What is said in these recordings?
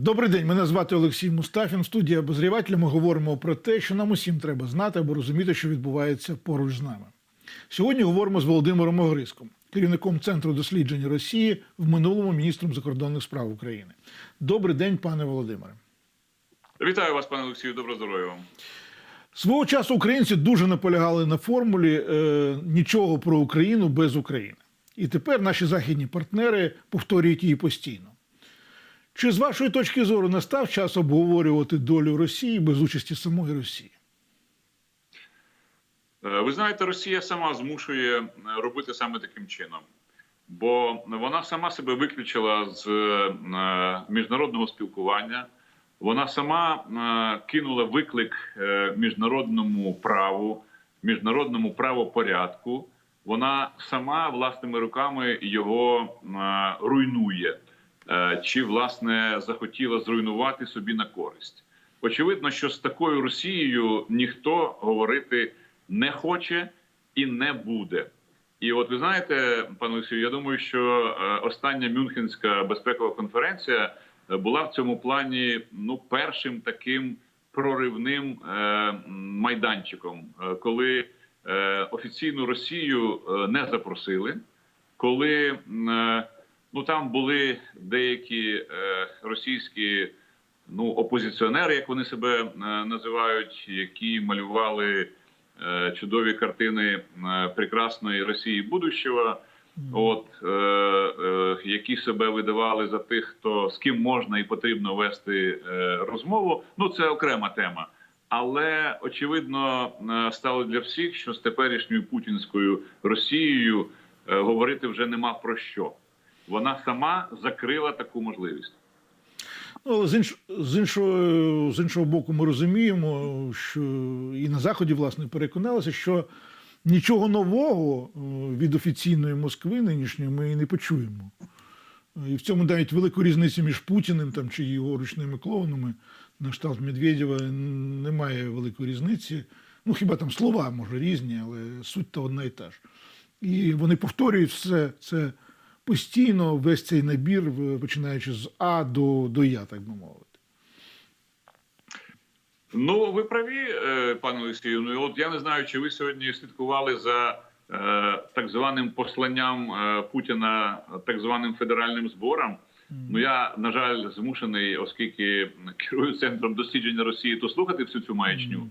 Добрий день, мене звати Олексій Мустафін. В студії обозрівателя ми говоримо про те, що нам усім треба знати або розуміти, що відбувається поруч з нами. Сьогодні говоримо з Володимиром Огриском, керівником Центру досліджень Росії, в минулому міністром закордонних справ України. Добрий день, пане Володимире. Вітаю вас, пане Олексію. Доброго здоров'я вам. Свого часу українці дуже наполягали на формулі е, нічого про Україну без України. І тепер наші західні партнери повторюють її постійно. Чи з вашої точки зору настав час обговорювати долю Росії без участі самої Росії? Е, Ви знаєте, Росія сама змушує е, робити саме таким чином, бо вона сама себе виключила з е, міжнародного спілкування. Вона сама кинула виклик міжнародному праву, міжнародному правопорядку. Вона сама власними руками його руйнує, чи власне захотіла зруйнувати собі на користь. Очевидно, що з такою Росією ніхто говорити не хоче і не буде. І от ви знаєте, пане Олексію, я думаю, що е, остання Мюнхенська безпекова конференція е, була в цьому плані ну першим таким проривним е, майданчиком, е, коли е, офіційну Росію е, не запросили, коли е, ну там були деякі е, російські ну опозиціонери, як вони себе е, називають, які малювали е, чудові картини прекрасної Росії будущого. От е, е, які себе видавали за тих, хто з ким можна і потрібно вести е, розмову. Ну це окрема тема. Але очевидно стало для всіх, що з теперішньою путінською Росією е, говорити вже нема про що. Вона сама закрила таку можливість. Ну, з, інш... з, іншого... з іншого боку, ми розуміємо, що і на Заході, власне, переконалися, що нічого нового е, від офіційної Москви нинішньої ми і не почуємо. І в цьому навіть велику різницю між Путіним там, чи його ручними клоунами на штат Медведєва немає великої різниці. Ну, хіба там слова, може, різні, але суть то одна і та ж. І вони повторюють все це постійно, весь цей набір, починаючи з А до, до Я, так би мовити. Ну, ви праві, е, пане Олексію. Ну, от я не знаю, чи ви сьогодні слідкували за е, так званим посланням е, Путіна, так званим федеральним збором. Ну я на жаль змушений, оскільки керую центром дослідження Росії, то слухати всю цю маячню.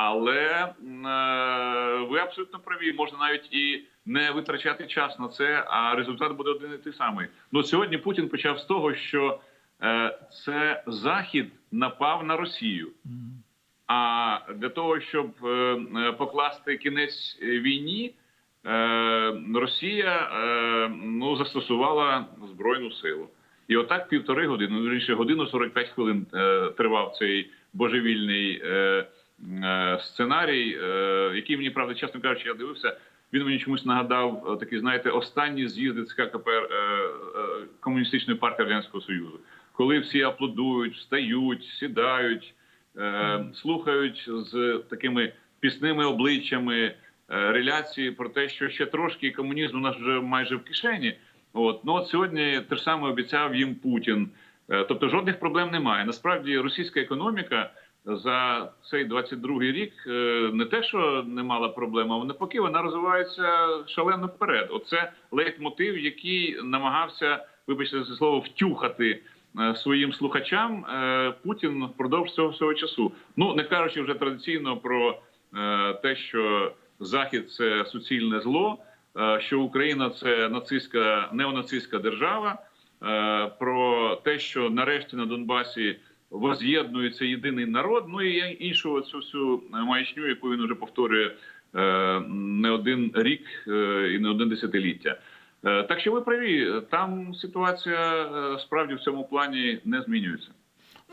Але е, ви абсолютно праві, можна навіть і не витрачати час на це, а результат буде один і той самий. Ну сьогодні Путін почав з того, що е, це Захід напав на Росію. А для того, щоб е, покласти кінець війні, е, Росія е, ну застосувала збройну силу. І отак півтори години, ну годину 45 хвилин е, тривав цей божевільний сценарій, е, який мені правда, чесно кажучи, я дивився. Він мені чомусь нагадав е, такий, знаєте, останні з'їзди ЦК КП е, е, комуністичної партії радянського союзу, коли всі аплодують, встають, сідають, е, слухають з такими пісними обличчями е, реляції про те, що ще трошки комунізм у нас вже майже в кишені. От ну от сьогодні те ж саме обіцяв їм Путін. Е, Тобто жодних проблем немає. Насправді російська економіка за цей 22-й рік е, не те, що не мала проблем, а навпаки, вона розвивається шалено вперед. Оце лейтмотив, який намагався, вибачте за слово, втюхати е, своїм слухачам е, Путін впродовж цього всього часу. Ну не кажучи вже традиційно про те, що Захід це суцільне зло, що Україна це нацистська неонацистська держава. Про те, що нарешті на Донбасі воз'єднується єдиний народ, ну і іншу цю всю маячню, яку він вже повторює е, не один рік е, і не один десятиліття. Е, Так що ви праві, там ситуація е, справді в цьому плані не змінюється.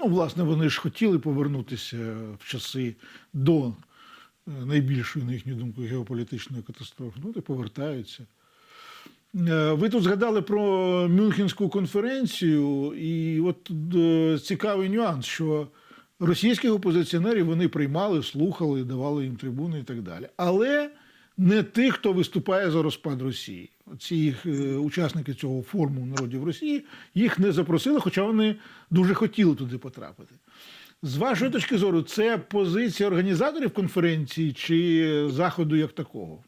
Ну, власне, вони ж хотіли повернутися в часи до е, найбільшої, на їхню думку, геополітичної катастрофи. Ну, і повертаються. Е, Ви тут згадали про Мюнхенську конференцію, і от е, цікавий нюанс, що російських опозиціонерів вони приймали, слухали, давали їм трибуни і так далі. Але не тих, хто виступає за розпад Росії. Ці е, учасники цього форуму народів Росії їх не запросили, хоча вони дуже хотіли туди потрапити. З вашої точки зору, це позиція організаторів конференції чи заходу як такого?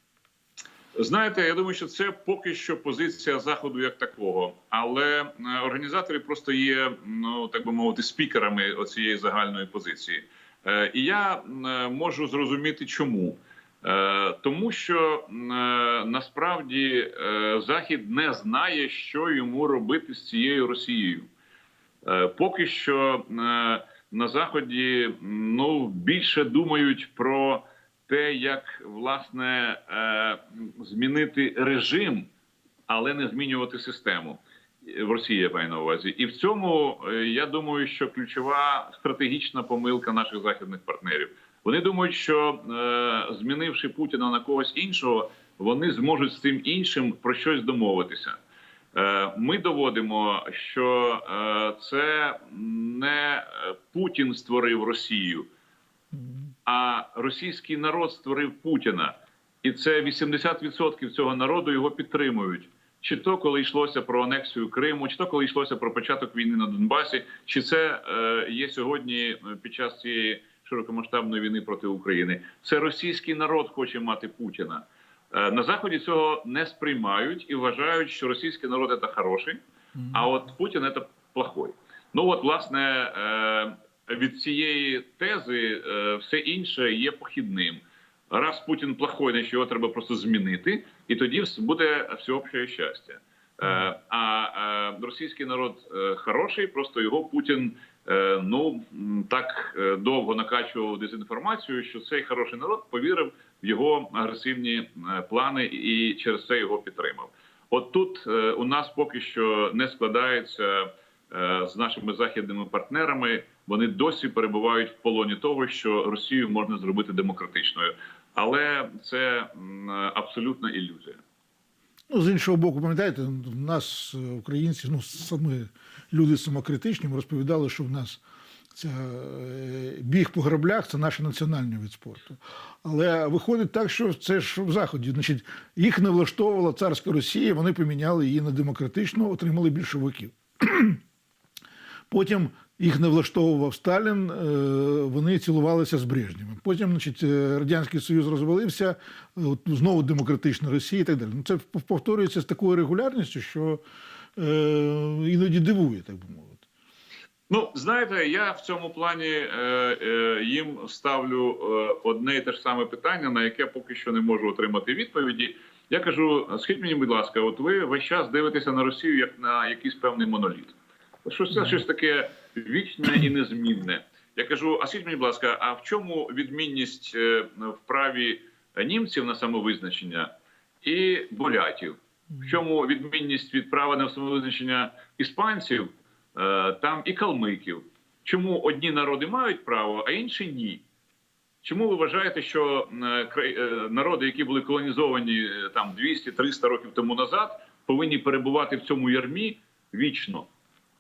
Знаєте, я думаю, що це поки що позиція заходу як такого, але е, організатори просто є, ну так би мовити, спікерами оцієї загальної позиції. Е, І я е, можу зрозуміти, чому. Тому що насправді Захід не знає, що йому робити з цією Росією. Поки що на заході ну більше думають про те, як власне е, змінити режим, але не змінювати систему в Росії. Я маю на увазі, і в цьому е, я думаю, що ключова стратегічна помилка наших західних партнерів. Вони думають, що е, змінивши Путіна на когось іншого, вони зможуть з цим іншим про щось домовитися. Е, Ми доводимо, що е, це не Путін створив Росію, а російський народ створив Путіна, і це 80% цього народу його підтримують. Чи то коли йшлося про анексію Криму, чи то коли йшлося про початок війни на Донбасі, чи це е, є сьогодні е, під час цієї широкомасштабної війни проти України? Це російський народ хоче мати Путіна. Е, на заході цього не сприймають і вважають, що російський народ це хороший, а от Путін це плохой. Ну от власне е, від цієї тези е, все інше є похідним. Раз Путін плохой, значить його треба просто змінити, і тоді буде всеобще щастя. Е, А е, російський народ хороший, просто його Путін ну так довго накачував дезінформацію, що цей хороший народ повірив в його агресивні плани і через це його підтримав. От тут у нас поки що не складається з нашими західними партнерами. Вони досі перебувають в полоні того, що Росію можна зробити демократичною, але це абсолютна ілюзія. Ну, з іншого боку, пам'ятаєте, в нас, е, українці, ну, саме люди самокритичні, ми розповідали, що в нас ця, е, біг по граблях це наш національний вид спорту. Але виходить так, що це ж в Заході. Значить, їх не влаштовувала царська Росія, вони поміняли її на демократичну, отримали більшовиків. Потім їх не влаштовував Сталін, е, вони цілувалися з Брежнєвим. Потім, значить, е, Радянський Союз розвалився, е, знову демократична Росія і так далі. Ну, це повторюється з такою регулярністю, що іноді дивує, так би мовити. Ну, знаєте, я в цьому плані їм ставлю одне і те ж саме питання, на яке поки що не можу отримати відповіді. Я кажу: скажіть мені, будь ласка, от ви весь час дивитеся на Росію як на якийсь певний моноліт. Щось це щось таке вічне і незмінне. Я кажу: а скажіть мені, будь ласка, а в чому відмінність е, в праві німців на самовизначення і бурятів? В чому відмінність від права на самовизначення іспанців? Е, там і калмиків. Чому одні народи мають право, а інші ні? Чому ви вважаєте, що е, народи, які були колонізовані там 200-300 років тому назад, повинні перебувати в цьому ярмі вічно?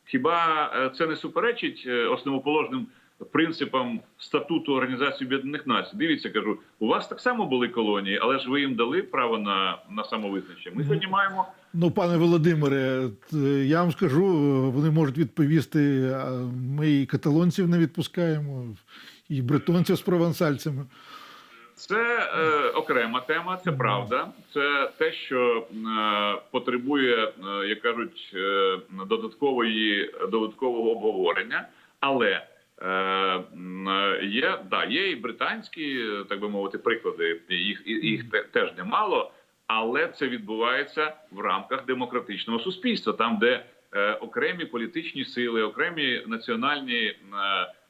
Хіба е, це не суперечить е, основоположним принципам статуту Організації Об'єднаних Націй? Дивіться, кажу, у вас так само були колонії, але ж ви їм дали право на, на самовизначення. Ми сьогодні маємо Ну, пане Володимире, я вам скажу, е, вони можуть відповісти, ми і каталонців не відпускаємо, і бретонців з провансальцями. Це е, окрема тема, це правда. Це те, що е, потребує, е, як кажуть, е, додаткової додаткового обговорення. Але е, е, є да, є і британські, так би мовити, приклади. Їх їх теж немало, але це відбувається в рамках демократичного суспільства, там, де е, окремі політичні сили, окремі національні е,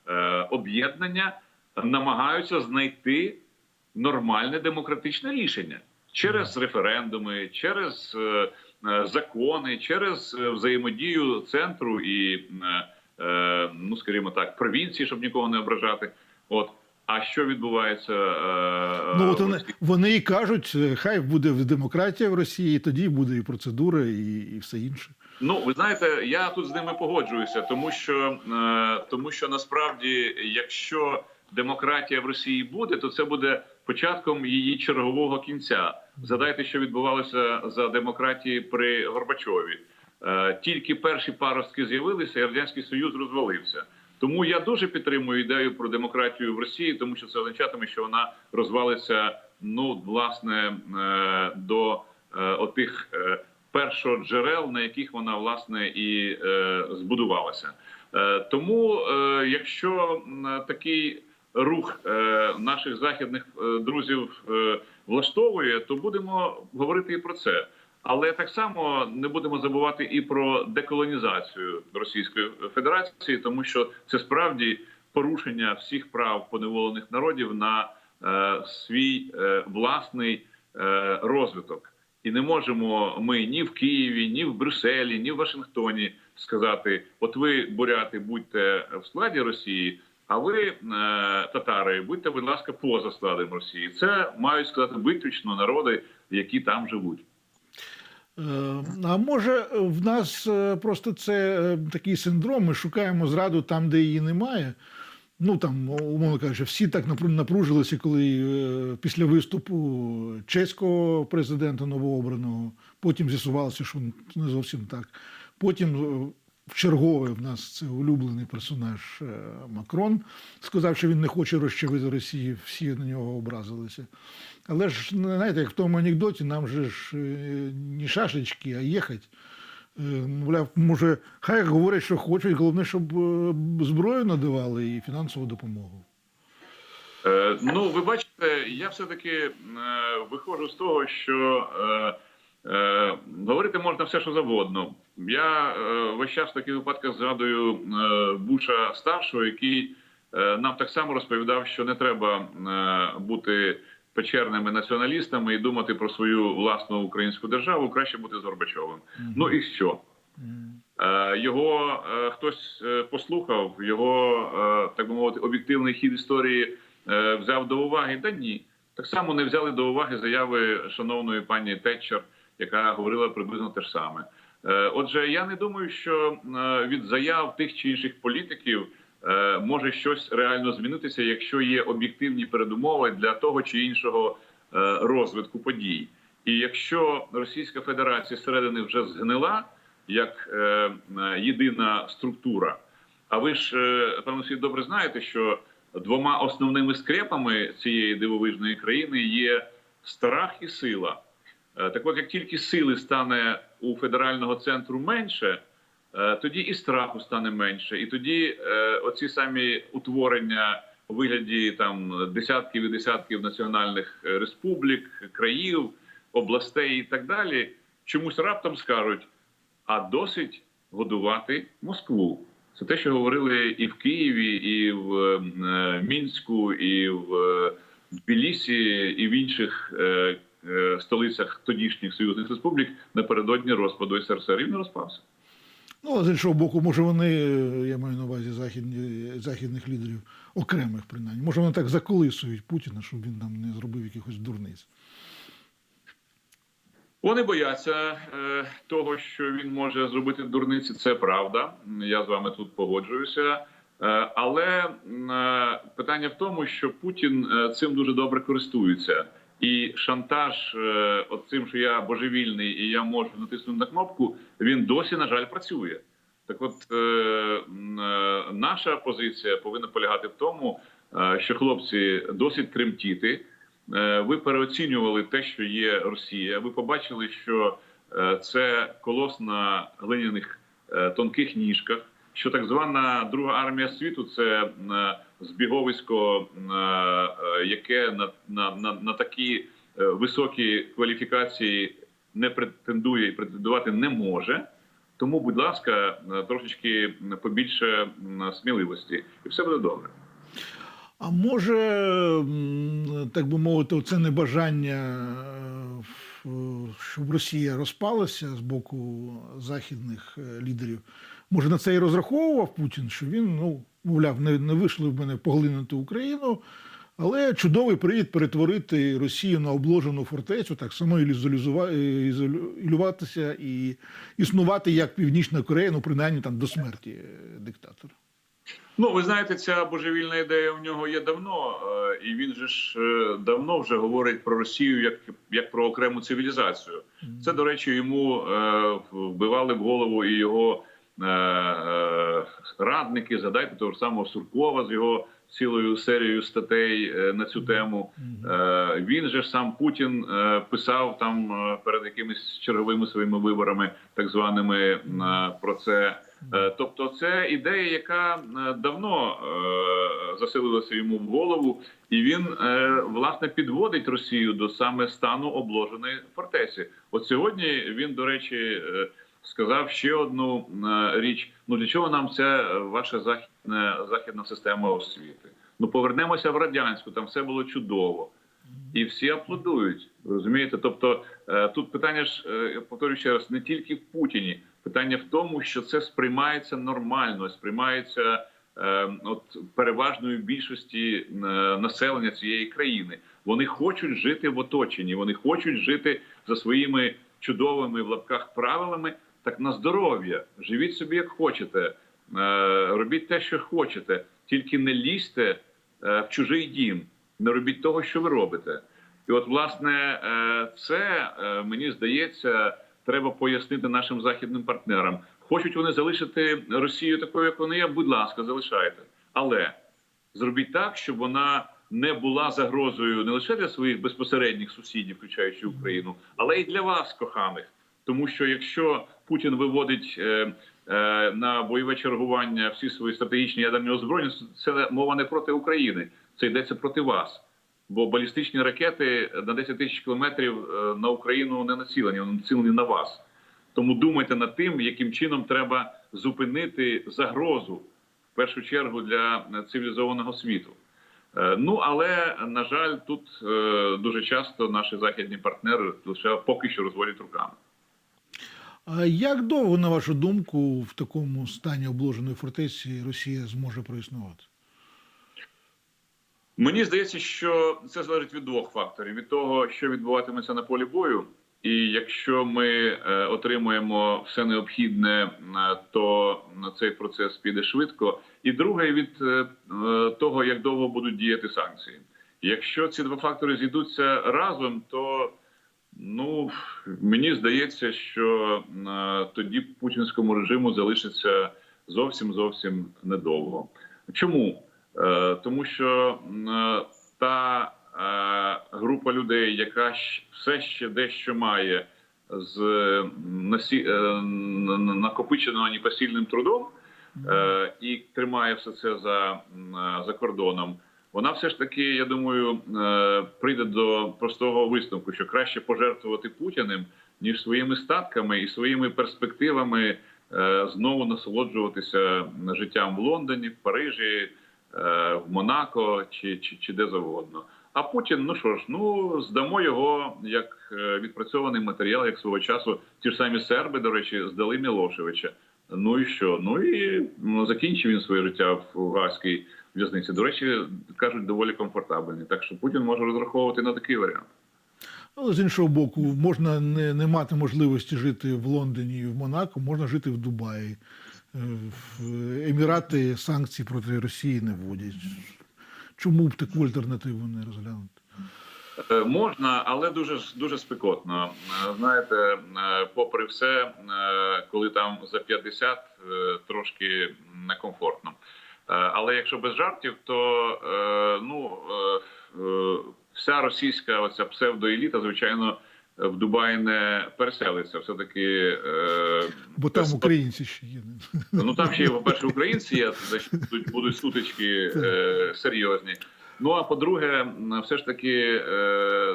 е, об'єднання намагаються знайти нормальне демократичне рішення через референдуми, через е, е, закони, через е, взаємодію центру і, е, ну скажімо так, провінції, щоб нікого не ображати. От а що відбувається? е, Ну, от вони, вони і кажуть, хай буде демократія в Росії, тоді буде і процедура, і, і все інше. Ну, ви знаєте, я тут з ними погоджуюся, тому що е, тому що насправді, якщо демократія в Росії буде, то це буде початком її чергового кінця. Згадайте, що відбувалося за демократії при Горбачові. Е, Тільки перші паростки з'явилися, і радянський союз розвалився. Тому я дуже підтримую ідею про демократію в Росії, тому що це означатиме, що вона розвалиться ну власне е, до е, отих першоджерел, на яких вона власне і збудувалася. Тому, якщо такий рух е, наших західних е, друзів е, влаштовує, то будемо говорити і про це. Але так само не будемо забувати і про деколонізацію Російської Федерації, тому що це справді порушення всіх прав поневолених народів на е, свій е, власний е, розвиток. І не можемо ми ні в Києві, ні в Брюсселі, ні в Вашингтоні сказати: от ви, буряти, будьте в складі Росії, а ви, е, татари, будьте, будь ласка, поза складом Росії. Це мають сказати виключно народи, які там живуть. Е, А може в нас е, просто це такий синдром, ми шукаємо зраду там, де її немає. Ну там, умовно кажучи, всі так напружилися, коли після виступу чеського президента новообраного, потім з'ясувалося, що не зовсім так. Потім чергове в нас це улюблений персонаж е, Макрон сказав, що він не хоче розчавити Росії, всі на нього образилися. Але ж, знаєте, як в тому анекдоті, нам же ж е, не шашечки, а їхати. Е, Мовляв, може, хай говорять, що хочуть, головне, щоб зброю надавали і фінансову допомогу. Ну, ви бачите, я все-таки виходжу з того, що е, говорити можна все, що завгодно. Я е, весь час в таких випадках згадую е, Буша старшого, який е, нам так само розповідав, що не треба е, бути печерними націоналістами і думати про свою власну українську державу. Краще бути з Горбачовим. Ну і що? Е, Його е, хтось е, послухав, його так би мовити, об'єктивний хід історії взяв до уваги. Та ні, так само не взяли до уваги заяви шановної пані Тетчер, яка говорила приблизно те ж саме. Е, Отже, я не думаю, що е, від заяв тих чи інших політиків е, може щось реально змінитися, якщо є об'єктивні передумови для того чи іншого розвитку подій. І якщо Російська Федерація зсередини вже згнила як єдина структура. А ви ж певно всі добре знаєте, що двома основними скрепами цієї дивовижної країни є страх і сила. Е, Так от, як тільки сили стане у федерального центру менше, е, тоді і страху стане менше, і тоді е, оці самі утворення у вигляді там десятків і десятків національних республік, країв, областей і так далі, чомусь раптом скажуть: а досить годувати Москву. Це те, що говорили і в Києві, і в Мінську, і в Тбілісі, і в інших столицях тодішніх союзних республік напередодні розпаду СРСР. І не розпався. Ну, а з іншого боку, може вони, е, я маю на увазі західні, західних лідерів, окремих принаймні, може вони так заколисують Путіна, щоб він нам не зробив якихось дурниць. Вони бояться е, того, що він може зробити дурниці. Це правда. Я з вами тут погоджуюся. Е, але е, питання в тому, що Путін е, цим дуже добре користується, і шантаж е, от цим, що я божевільний і я можу натиснути на кнопку, він досі на жаль працює. Так, от е, е, наша позиція повинна полягати в тому, що хлопці досить тремтіти. Ви переоцінювали те, що є Росія. Ви побачили, що це колос на глиняних тонких ніжках. Що так звана Друга армія світу це е, збіговисько, е, е, яке на, на, на, на такі високі кваліфікації не претендує і претендувати не може. Тому, будь ласка, трошечки побільше сміливості, і все буде добре. А може, так би мовити, це небажання, щоб Росія розпалася з боку західних лідерів. Може, на це і розраховував Путін, що він, ну, мовляв, не, не вийшло в мене поглинути Україну, але чудовий привід перетворити Росію на обложену фортецю, так само ізолюватися і існувати як Північна Корея, ну принаймні там до смерті е, диктатора. Ну, ви знаєте, ця божевільна ідея в нього є давно, е, і він же ж е, давно вже говорить про Росію як, як про окрему цивілізацію. Це, до речі, йому вбивали в голову і його радники. Згадайте того ж самого Суркова з його цілою серією статей е, на цю тему. Е, він же ж сам Путін е, писав там е, перед якимись черговими своїми виборами, так званими е, про це. Е, Тобто, це ідея, яка е, давно е, заселилася йому в голову, і він е, власне підводить Росію до саме стану обложеної фортеці. От сьогодні він, до речі, е, сказав ще одну е, річ: ну для чого нам ця е, ваша західна західна система освіти? Ну повернемося в радянську, там все було чудово. І всі аплодують, розумієте? Тобто е, тут питання ж я повторюю ще раз, не тільки в Путіні. Питання в тому, що це сприймається нормально, сприймається е, от переважною більшості населення цієї країни. Вони хочуть жити в оточенні, вони хочуть жити за своїми чудовими в лапках правилами. Так на здоров'я, живіть собі як хочете, е, робіть те, що хочете, тільки не лізьте е, в чужий дім, не робіть того, що ви робите. І от, власне, е, це мені здається, треба пояснити нашим західним партнерам. Хочуть вони залишити Росію такою, як вона є. Будь ласка, залишайте, але зробіть так, щоб вона не була загрозою не лише для своїх безпосередніх сусідів, включаючи Україну, але й для вас, коханих. Тому що якщо Путін виводить е, е, на бойове чергування всі свої стратегічні ядерні озброєння, це мова не проти України, це йдеться проти вас. Бо балістичні ракети на 10 тисяч кілометрів е, на Україну не націлені, вони націлені на вас. Тому думайте над тим, яким чином треба зупинити загрозу в першу чергу для цивілізованого світу. Ну але на жаль, тут дуже часто наші західні партнери лише поки що розводять руками. Як довго, на вашу думку, в такому стані обложеної фортеці Росія зможе проіснувати? Мені здається, що це залежить від двох факторів: від того, що відбуватиметься на полі бою, і якщо ми е, отримуємо все необхідне, е, то на цей процес піде швидко. І друге від е, того, як довго будуть діяти санкції. Якщо ці два фактори зійдуться разом, то ну мені здається, що е, тоді путінському режиму залишиться зовсім зовсім недовго. Чому? Е, Тому що е, та група людей, яка все ще дещо має з насі... накопиченого непосильним трудом і тримає все це за, за кордоном, вона все ж таки, я думаю, е, прийде до простого висновку, що краще пожертвувати Путіним, ніж своїми статками і своїми перспективами е, знову насолоджуватися життям в Лондоні, в Парижі, е, в Монако чи, чи, чи де завгодно. А Путін, ну що ж, ну здамо його як відпрацьований матеріал, як свого часу ті ж самі серби, до речі, здали Мілошевича. Ну і що? Ну і ну, закінчив він своє життя в Гаазькій в'язниці. До речі, кажуть, доволі комфортабельні. Так що Путін може розраховувати на такий варіант. Але з іншого боку, можна не, не мати можливості жити в Лондоні і в Монако, можна жити в Дубаї. Е, В Емірати санкції проти Росії не вводять. Чому б таку альтернативу не розглянути? Е, Можна, але дуже дуже спекотно. Е, Знаєте, попри все, коли там за 50, е, трошки некомфортно. Е, Але якщо без жартів, то е, ну е, вся російська оця псевдоеліта, звичайно, в Дубаї не переселиться. Все таки Бо там українці ще є. Ну там ще, по-перше, українці є, значить, будуть, сутички серйозні. Ну а по-друге, все ж таки,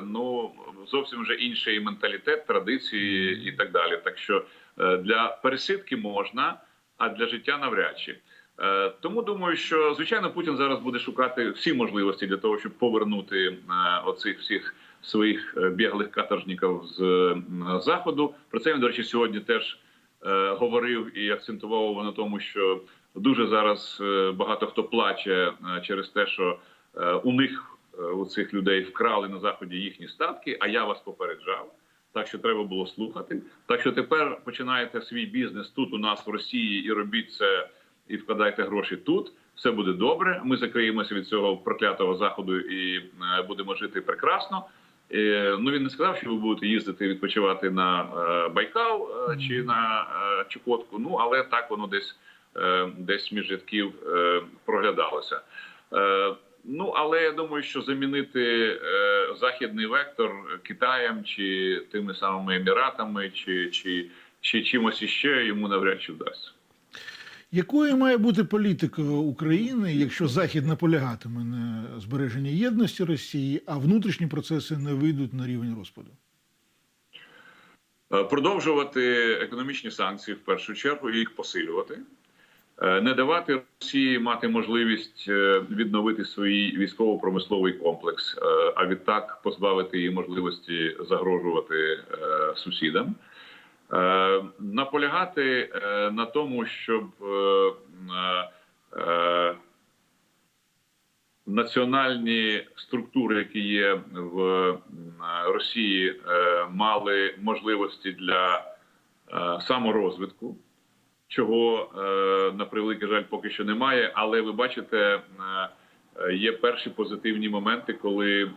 ну зовсім вже інший менталітет, традиції і так далі. Так що для пересидки можна, а для життя навряд чи. Е, Тому думаю, що звичайно Путін зараз буде шукати всі можливості для того, щоб повернути е, оцих всіх своїх е, біглих каторжників з заходу. Про це він, до речі, сьогодні теж говорив і акцентував на тому, що дуже зараз багато хто плаче через те, що у них у цих людей вкрали на заході їхні статки. А я вас попереджав. Так що треба було слухати. Так що тепер починаєте свій бізнес тут у нас в Росії і робіть це, і вкладайте гроші тут. все буде добре. Ми закриємося від цього проклятого заходу і е, будемо жити прекрасно. Е, Ну він не сказав, що ви будете їздити відпочивати на е, Байкал чи на Чукотку. Ну але так воно десь десь між рядків проглядалося. Ну але я думаю, що замінити західний вектор Китаєм чи тими самими Еміратами, чи, чи, чи чимось іще йому навряд чи вдасться. Якою має бути політика України, якщо Захід наполягатиме на збереженні єдності Росії, а внутрішні процеси не вийдуть на рівень розпаду? Е, Продовжувати економічні санкції в першу чергу їх посилювати, Е, не давати Росії мати можливість е, відновити свій військово-промисловий комплекс, а відтак позбавити її можливості загрожувати сусідам. Е, Наполягати е, на тому, щоб е, національні структури, які є в Росії, мали можливості для саморозвитку, чого на превеликий жаль поки що немає. Але ви бачите, є перші позитивні моменти, коли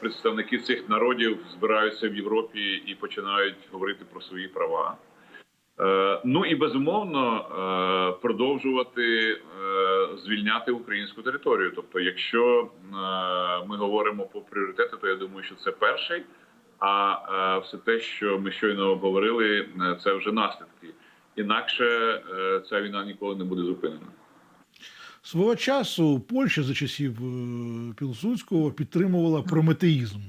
представники цих народів збираються в Європі і починають говорити про свої права. Е, Ну і безумовно е, продовжувати е, звільняти українську територію. Тобто, якщо е, ми говоримо про пріоритети, то я думаю, що це перший. А е, все те, що ми щойно обговорили, е, це вже наслідки. Інакше е, ця війна ніколи не буде зупинена. Свого часу Польща за часів е, Пілсудського підтримувала прометеїзм,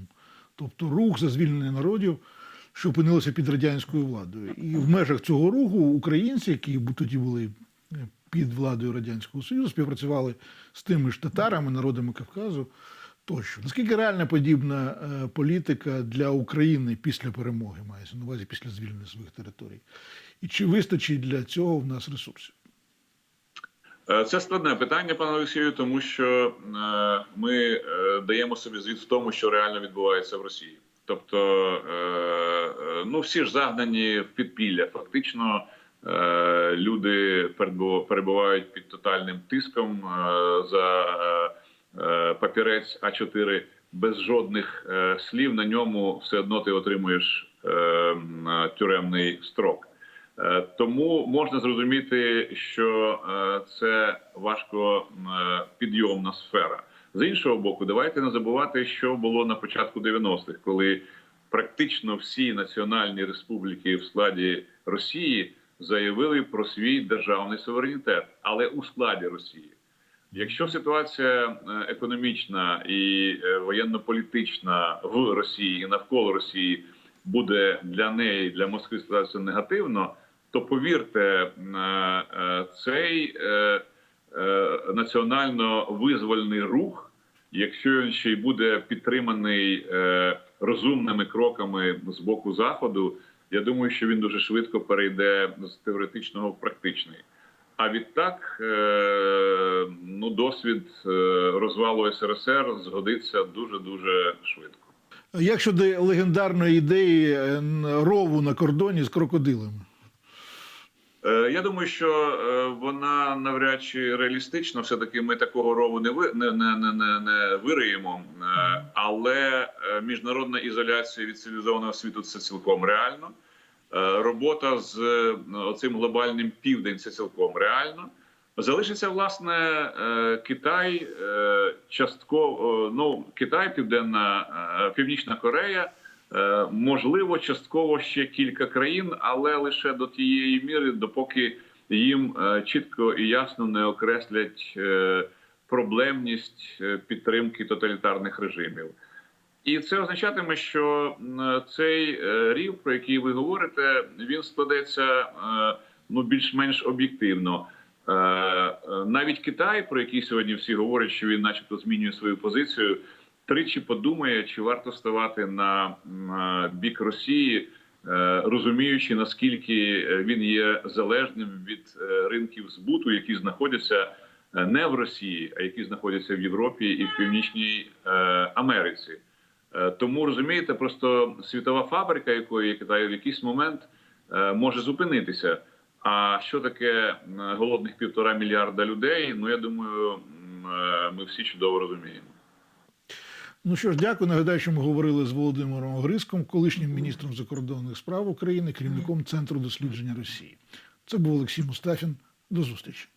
тобто рух за звільнення народів, що опинилося під радянською владою. І в межах цього руху українці, які тоді були е, під владою Радянського Союзу, співпрацювали з тими ж татарами, народами Кавказу тощо. Наскільки реальна подібна е, політика для України після перемоги, мається на увазі після звільнення своїх територій? І чи вистачить для цього в нас ресурсів? Е, Це складне питання, пане Олексію, тому що е, ми е, даємо собі звіт в тому, що реально відбувається в Росії. Тобто, ну всі ж загнані в підпілля. Фактично, люди перебу- перебувають під тотальним тиском за папірець А4 без жодних слів. На ньому все одно ти отримуєш тюремний строк. Е, Тому можна зрозуміти, що е, це важко е, підйомна сфера. З іншого боку, давайте не забувати, що було на початку 90-х, коли практично всі національні республіки в складі Росії заявили про свій державний суверенітет, але у складі Росії. Якщо ситуація економічна і воєнно-політична в Росії і навколо Росії буде для неї, для Москви складатися негативно, то повірте, е, е, цей е, національно визвольний рух, якщо він ще й буде підтриманий розумними кроками з боку заходу, я думаю, що він дуже швидко перейде з теоретичного в практичний. А відтак, ну, досвід розвалу СРСР згодиться дуже дуже швидко. Як щодо легендарної ідеї рову на кордоні з крокодилами? Е, Я думаю, що е, вона навряд чи реалістична. Все таки ми такого рову не ви не, не, не, не, вириємо. Е, Але міжнародна ізоляція від цивілізованого світу це цілком реально. Робота з оцим глобальним південь це цілком реально. Залишиться власне Китай, частково ну Китай, Південна Північна Корея. Е, Можливо, частково ще кілька країн, але лише до тієї міри, допоки їм е, чітко і ясно не окреслять е, проблемність підтримки тоталітарних режимів. І це означатиме, що цей рів, про який ви говорите, він складеться ну більш-менш об'єктивно. Навіть Китай, про який сьогодні всі говорять, що він, начебто, змінює свою позицію, тричі подумає, чи варто ставати на е, бік Росії, е, розуміючи наскільки е, він є залежним від ринків збуту, які знаходяться не в Росії, а які знаходяться в Європі і в Північній Америці. Тому розумієте, просто світова фабрика, якої є Китай в якийсь момент може зупинитися. А що таке голодних півтора мільярда людей? Ну я думаю, ми всі чудово розуміємо. Ну що ж, дякую. Нагадаю, що ми говорили з Володимиром Огриском, колишнім міністром закордонних справ України, керівником Центру дослідження Росії. Це був Олексій Мустафін. До зустрічі.